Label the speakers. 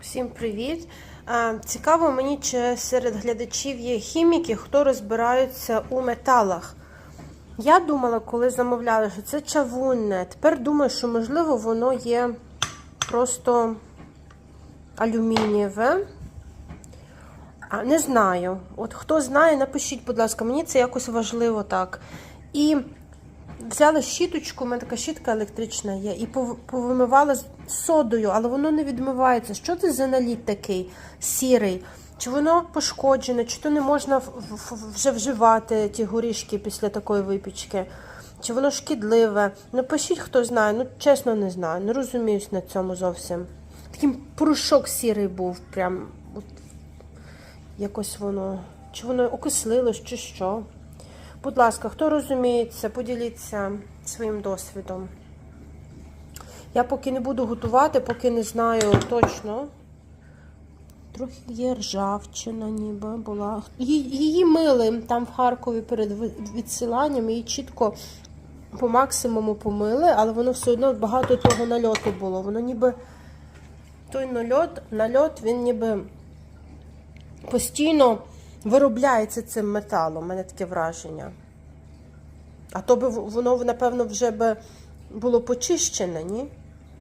Speaker 1: Всім привіт! Цікаво мені, чи серед глядачів є хіміки, хто розбирається у металах. Я думала, коли замовляла, що це чавунне. Тепер думаю, що можливо воно є просто алюмінієве. А, не знаю. От хто знає, напишіть, будь ласка, мені це якось важливо так. І взяла щіточку, у мене така щітка електрична є, і повимивала з содою, але воно не відмивається. Що це за наліт такий сірий? Чи воно пошкоджене, чи то не можна вже вживати ті горішки після такої випічки? Чи воно шкідливе? Напишіть, хто знає. Ну, чесно, не знаю. Не розуміюсь на цьому зовсім. Такий порошок сірий був, прям от, якось воно. Чи воно окислилось, чи що. Будь ласка, хто розуміється, поділіться своїм досвідом. Я поки не буду готувати, поки не знаю точно. Трохи є ржавчина, ніби була. Її, мили там в Харкові перед відсиланням, її чітко по максимуму помили, але воно все одно багато того нальоту було. Воно ніби той нальот, нальот він ніби постійно виробляється цим металом. У мене таке враження. А то би воно, напевно, вже би було почищене, ні?